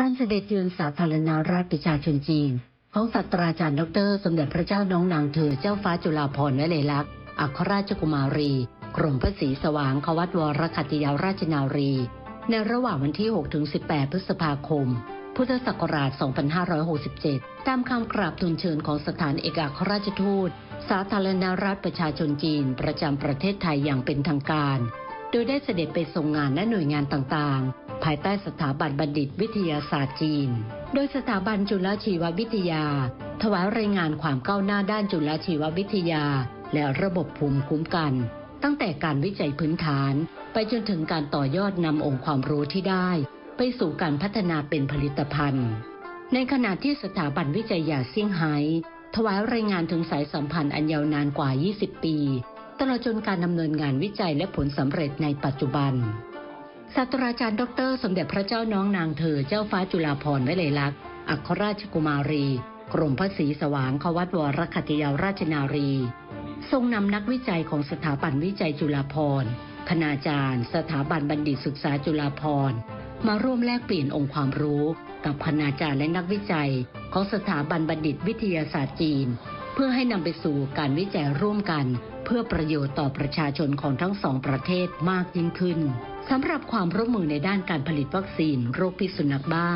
การเสด็จเยือนสาธารณรัฐประชาชนจีน ของศาสตราจารย์ดร สมเด็จพระเจ้าน้องนางเธอเจ้าฟ้าจุฬาภรณ์วลัยลักษณ์อัครราชกุมารี กรมพระศรีสว่างควัตวรคัตยาราชนารี ในระหว่างวันที่6ถึง18 พฤษภาคม พุทธศักราช 2567 ตามคำกราบทูลเชิญของสถานเอกอัครราชทูต สาธารณรัฐประชาชนจีน ประจำประเทศไทยอย่างเป็นทางการ โดยได้เสด็จไปทรงงานและหน่วยงานต่างๆ ภายใต้สถาบันบัณฑิตวิทยาศาสตร์จีน โดยสถาบันจุลชีววิทยา ถวายรายงานความก้าวหน้าด้านจุลชีววิทยา และระบบภูมิคุ้มกัน ตั้งแต่การวิจัยพื้นฐาน ไปจนถึงการต่อยอดนำองค์ความรู้ที่ได้ ไปสู่การพัฒนาเป็นผลิตภัณฑ์ ในขณะที่สถาบันวิจัยยาเซี่ยงไฮ้ถวายรายงานถึงสายสัมพันธ์อันยาวนานกว่า 20 ปี ตลอดจนการดำเนินงานวิจัยและผลสำเร็จในปัจจุบัน ศาสตราจารย์ดร สมเด็จพระเจ้าน้องนางเธอเจ้าฟ้าจุฬาภรณ์วลัยลักษณ์อัครราชกุมารี กรมพระศรีสว่างควัตวรคัตยาราชนารี ทรงนำนักวิจัยของสถาบันวิจัยจุฬาภรณ์คณาจารย์ สถาบันบัณฑิตศึกษาจุฬาภรณ์มาร่วมแลกเปลี่ยนองค์ความรู้กับคณาจารย์และนักวิจัย ของสถาบันบัณฑิตวิทยาศาสตร์จีน เพื่อให้นำไปสู่การวิจัยร่วมกัน เพื่อประโยชน์ต่อประชาชนของทั้งสองประเทศมากยิ่งขึ้นสำหรับความร่วมมือในด้านการผลิตวัคซีนโรคพิษสุนัขบ้า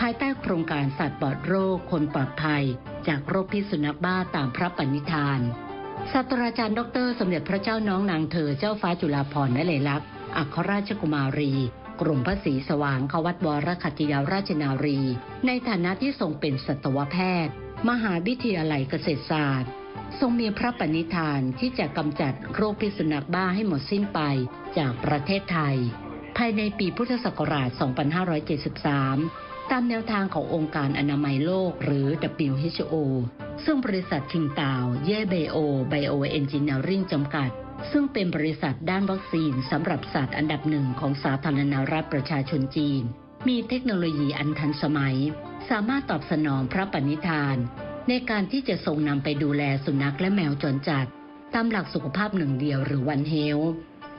ภายใต้โครงการสัตว์ปลอดโรค คนปลอดภัย จากโรคพิษสุนัขบ้าตามพระปณิธานศาสตราจารย์ดร สมเด็จพระเจ้าน้องนางเธอเจ้าฟ้าจุฬาภรณ์วลัยลักษณ์อัครราชกุมารี กรมพระศรีสว่างควัตวรคัตยาราชนารี ในฐานะที่ทรงเป็นสัตวแพทย์ มหาวิทยาลัยเกษตรศาสตร์ ทรงมีพระปณิธานที่จะกำจัดโรคพิษสุนัขบ้าให้หมดสิ้นไปจากประเทศไทย ภายในปีพุทธศักราช 2573 ตามแนวทางขององค์การอนามัยโลกหรือ WHO ซึ่งบริษัททิงตาวเย่เบโอไบโอเอนจิเนียริงจำกัด ซึ่งเป็นบริษัทด้านวัคซีนสำหรับสัตว์อันดับหนึ่งของสาธารณรัฐประชาชนจีน มีเทคโนโลยีอันทันสมัย สามารถตอบสนองพระปณิธาน ในการที่จะทรงนำไปดูแลสุนัขและแมวจรจัด ตามหลักสุขภาพหนึ่งเดียวหรือวันเฮล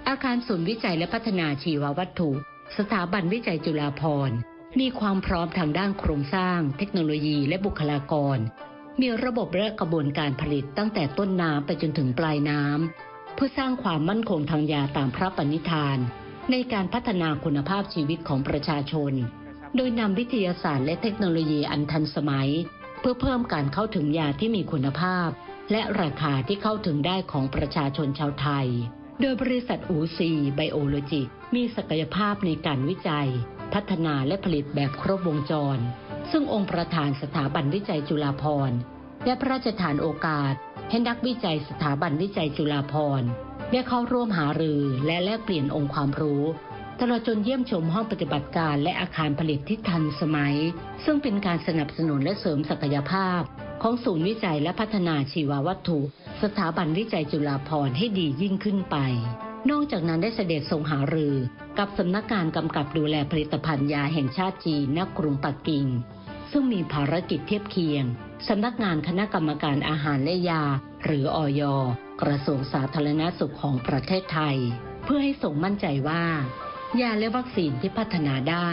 อาคารศูนย์วิจัยและพัฒนาชีววัตถุ สถาบันวิจัยจุฬาภรณ์มีความพร้อมทางด้านโครงสร้าง เทคโนโลยีและบุคลากร มีระบบและกระบวนการผลิตตั้งแต่ต้นน้ำไปจนถึงปลายน้ำเพื่อสร้างความมั่นคงทางยาตามพระปณิธาน ในการพัฒนาคุณภาพชีวิตของประชาชน โดยนำวิทยาศาสตร์และเทคโนโลยีอันทันสมัย เพื่อเพิ่มการเข้าถึงยาที่มีคุณภาพ และราคาที่เข้าถึงได้ของประชาชนชาวไทย โดยบริษัทอูซีไบโอโลจิมีศักยภาพในการวิจัย พัฒนาและผลิตแบบครบวงจร ซึ่งองค์ประธานสถาบันวิจัยจุฬาภรณ์และพระราชทานโอกาส ให้นักวิจัยสถาบันวิจัยจุฬาภรณ์ได้เข้าร่วมหารือและแลกเปลี่ยนองค์ความรู้ ตลอดจนเยี่ยมชมห้องปฏิบัติการและอาคารผลิตที่ทันสมัย ซึ่งเป็นการสนับสนุนและเสริมศักยภาพ ของศูนย์วิจัยและพัฒนาชีววัตถุ สถาบันวิจัยจุฬาภรณ์ให้ดียิ่งขึ้นไป นอกจากนั้นได้เสด็จทรงหารือ กับสำนักงานกำกับดูแลผลิตภัณฑ์ยาแห่งชาติจีนณกรุงปักกิ่ง ซึ่งมีภารกิจเทียบเคียงสำนักงานคณะกรรมการอาหารและยา หรืออยกระทรวงสาธารณสุขของประเทศไทย เพื่อให้ทรงมั่นใจว่า ยาและวัคซีนที่พัฒนาได้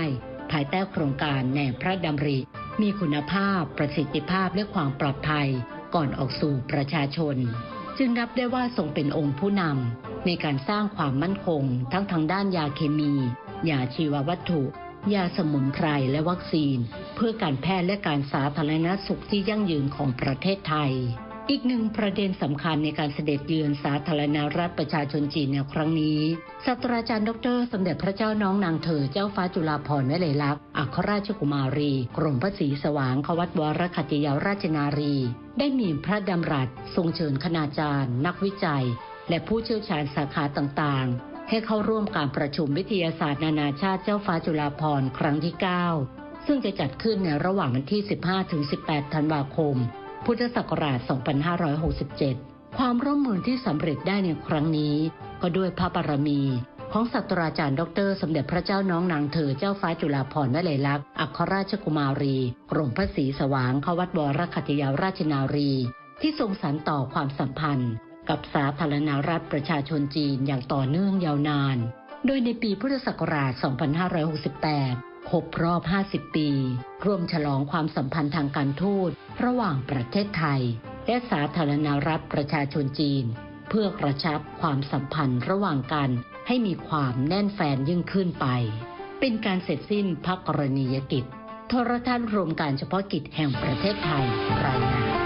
ภายใต้โครงการแนวพระดำริ มีคุณภาพประสิทธิภาพและความปลอดภัย ก่อนออกสู่ประชาชน จึงนับได้ว่าทรงเป็นองค์ผู้นำในการสร้างความมั่นคง ทั้งทางด้านยาเคมียาชีววัตถุ ยาสมุนไพรและวัคซีน เพื่อการแพทย์และการสาธารณสุขที่ยั่งยืนของประเทศไทย อีกหนึ่งประเด็นสำคัญในการเสด็จเยือนสาธารณรัฐประชาชนจีนในครั้งนี้ศาสตราจารย์ดร สมเด็จพระเจ้าน้องนางเธอเจ้าฟ้าจุฬาภรณ์วลัยลักษณ์อัครราชกุมารี กรมพระศรีสว่างควัตวรคัตยาราชนารี ได้มีพระดำรัส ทรงเชิญคณาจารย์ นักวิจัย และผู้เชี่ยวชาญสาขาต่างๆ ให้เข้าร่วมการประชุมวิทยาศาสตร์นานาชาติเจ้าฟ้าจุฬาภรณ์ครั้งที่ 9 ซึ่งจะจัดขึ้นในระหว่างวันที่ 15-18 ธันวาคม พุทธศักราช 2567 ความร่วมมือที่สำเร็จได้ในครั้งนี้ ก็ด้วยพระบารมี ของศาสตราจารย์ ดร สมเด็จพระเจ้าน้องนางเธอเจ้าฟ้าจุฬาภรณ์วลัยลักษณ์อัครราชกุมารีกรมพระศรีสว่างควัตวรคัตยาราชนารี ที่ทรงสานต่อความสัมพันธ์ กับสาธารณรัฐประชาชนจีนอย่างต่อเนื่องยาวนาน โดยในปีพุทธศักราช 2568 ครบรอบ 50 ปี ร่วมฉลองความสัมพันธ์ทางการทูต ระหว่างประเทศไทย และสาธารณรัฐประชาชนจีน เพื่อกระชับความสัมพันธ์ระหว่างกันให้มีความแน่นแฟนยิ่งขึ้นไป เป็นการเสร็จสิ้นพักกรณียกิจ โทรทัศน์รวมการเฉพาะกิจแห่งประเทศไทยรายงาน